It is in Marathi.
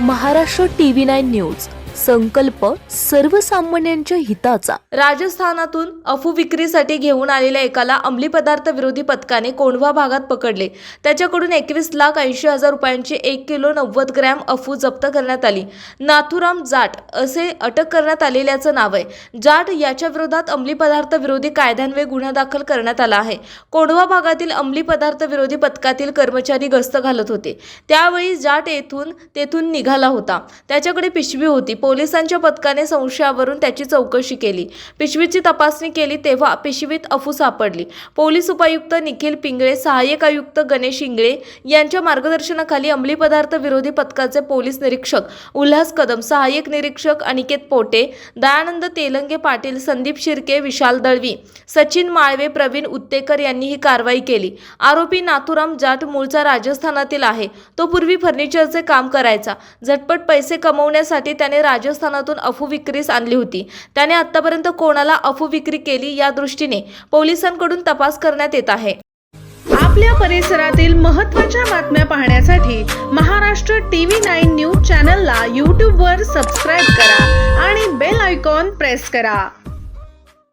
Maharashtra TV nine news. संकल्प सर्वसामान्यांच्या हिताचा. राजस्थानातून अफू विक्रीसाठी घेऊन आलेल्या एकाला अंमली पदार्थ विरोधी पथकाने कोंढवा भागात पकडले. त्याच्याकडून एकवीस लाख ऐंशी हजार रुपयांची एक किलो नव्वद ग्रॅम अफू जप्त करण्यात आली. नाथुराम जाट असे अटक करण्यात आलेल्याचं नाव आहे. जाट याच्या विरोधात अंमली पदार्थ विरोधी कायद्यान्वये गुन्हा दाखल करण्यात आला आहे. कोंढवा भागातील अंमली पदार्थ विरोधी पथकातील कर्मचारी गस्त घालत होते. त्यावेळी जाट येथून तेथून निघाला होता. त्याच्याकडे पिशवी होती. पोलिसांच्या पथकाने संशयावरून त्याची चौकशी केली. पिशवीची तपासणी केली तेव्हा पिशवीत अफू सापडली. पोलीस उपायुक्त निखिल पिंगळे सहाय्यक आयुक्त गणेश इंगळे यांच्या मार्गदर्शनाखाली अंमली पदार्थ विरोधी पथकाचे पोलीस निरीक्षक उल्हास कदम सहाय्यक निरीक्षक अनिकेत पोटे दयानंद तेलंगे पाटील संदीप शिर्के विशाल दळवी सचिन माळवे प्रवीण उत्तेकर यांनी ही कारवाई केली. आरोपी नाथुराम जाट मूळचा राजस्थानातील आहे. तो पूर्वी फर्निचरचे काम करायचा. झटपट पैसे कमवण्यासाठी त्याने राजस्थानातून अफू विक्रीस आणली होती. त्याने आतापर्यंत कोणाला अफू विक्री केली या दृष्टीने पोलिसांकडून तपास करण्यात येत आहे. आपल्या परिसरातील महत्त्वाच्या बातम्या पाहण्यासाठी महाराष्ट्र टीव्ही नाईन न्यूज चॅनलला यूट्यूबवर सबस्क्राईब करा आणि बेल आयकॉन प्रेस करा.